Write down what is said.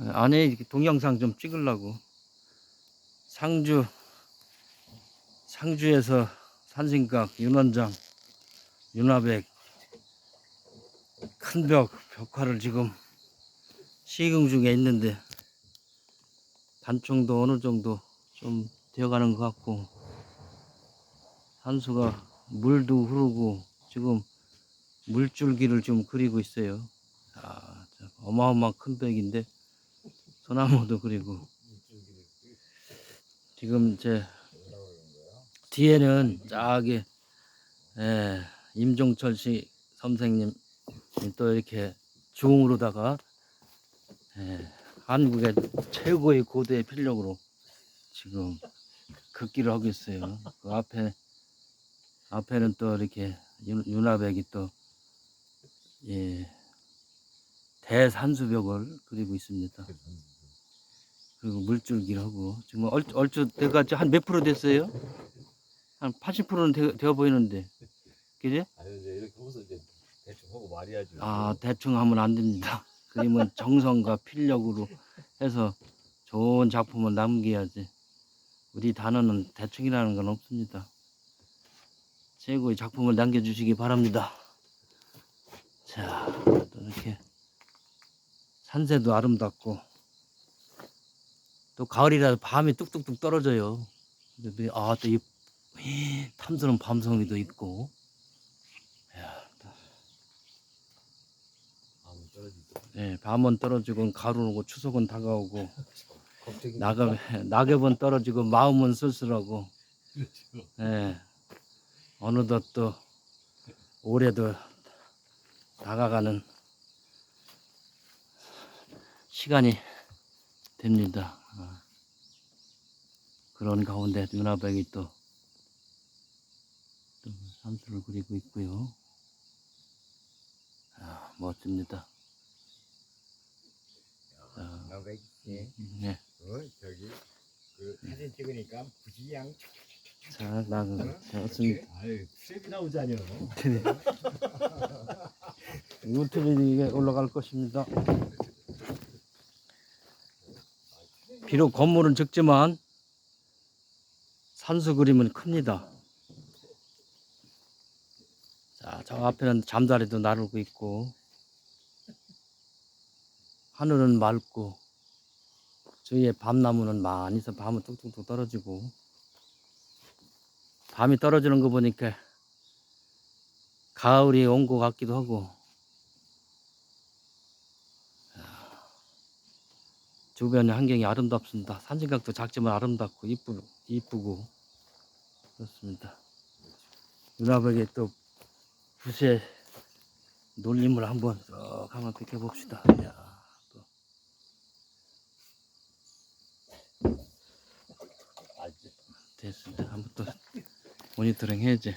안에 동영상 좀 찍으려고 상주 상주에서 산신각 윤원장 윤화백 큰 벽 벽화를 지금 시공 중에 있는데 단총도 어느 정도 좀 되어가는 것 같고 산수가 물도 흐르고 지금 물줄기를 좀 그리고 있어요. 아, 참 어마어마한 큰 벽인데 소나무도 그리고 지금 이제 뒤에는 저기 예, 임종철 씨 선생님 또 이렇게 중으로다가 예, 한국의 최고의 고도의 필력으로 지금 걷기를 하고 있어요. 그 앞에 앞에는 또 이렇게 윤- 윤화백이 또 예, 대산수벽을 그리고 있습니다. 그리고 물줄기를 하고 지금 얼, 얼추 때가 한 몇 프로 됐어요? 한 80%는 되, 되어 보이는데 그지? 아니 이제 이렇게 하고서 이제 대충 하고 말해야지. 아 대충 하면 안 됩니다. 그림은 정성과 필력으로 해서 좋은 작품을 남겨야지. 우리 단어는 대충이라는 건 없습니다. 최고의 작품을 남겨주시기 바랍니다. 자, 또 이렇게 산세도 아름답고 또 가을이라 밤이 뚝뚝뚝 떨어져요. 아, 또 이 탐스러운 밤송이도 있고. 야. 예, 밤은 떨어지고 가을 오고 추석은 다가오고 걱정이. 낙엽 낙엽은 떨어지고 마음은 쓸쓸하고. 예, 어느덧 또 올해도 다가가는 시간이 됩니다. 어. 그런 가운데 윤화백이 또, 또 삼수를 그리고 있고요. 아, 멋집니다. 아, 나백이 네. 어 저기 그 사진 찍으니까 부지양 자, 나는 좋습니다. 아유 트랩이 나오자녀. 유튜브에 올라갈 것입니다. 비록 건물은 적지만 산수 그림은 큽니다. 자, 저 앞에는 잠자리도 나르고 있고 하늘은 맑고 주위에 밤나무는 많이 있어 밤은 뚝뚝뚝 떨어지고 밤이 떨어지는 거 보니까 가을이 온 것 같기도 하고 주변의 환경이 아름답습니다. 산진각도 작지만 아름답고 이쁘, 이쁘고 그렇습니다. 윤화백의 또 붓의 놀림을 한번 쭉 한번 비켜봅시다. 이야, 또. 알지. 됐습니다. 한번 또 모니터링 해야지.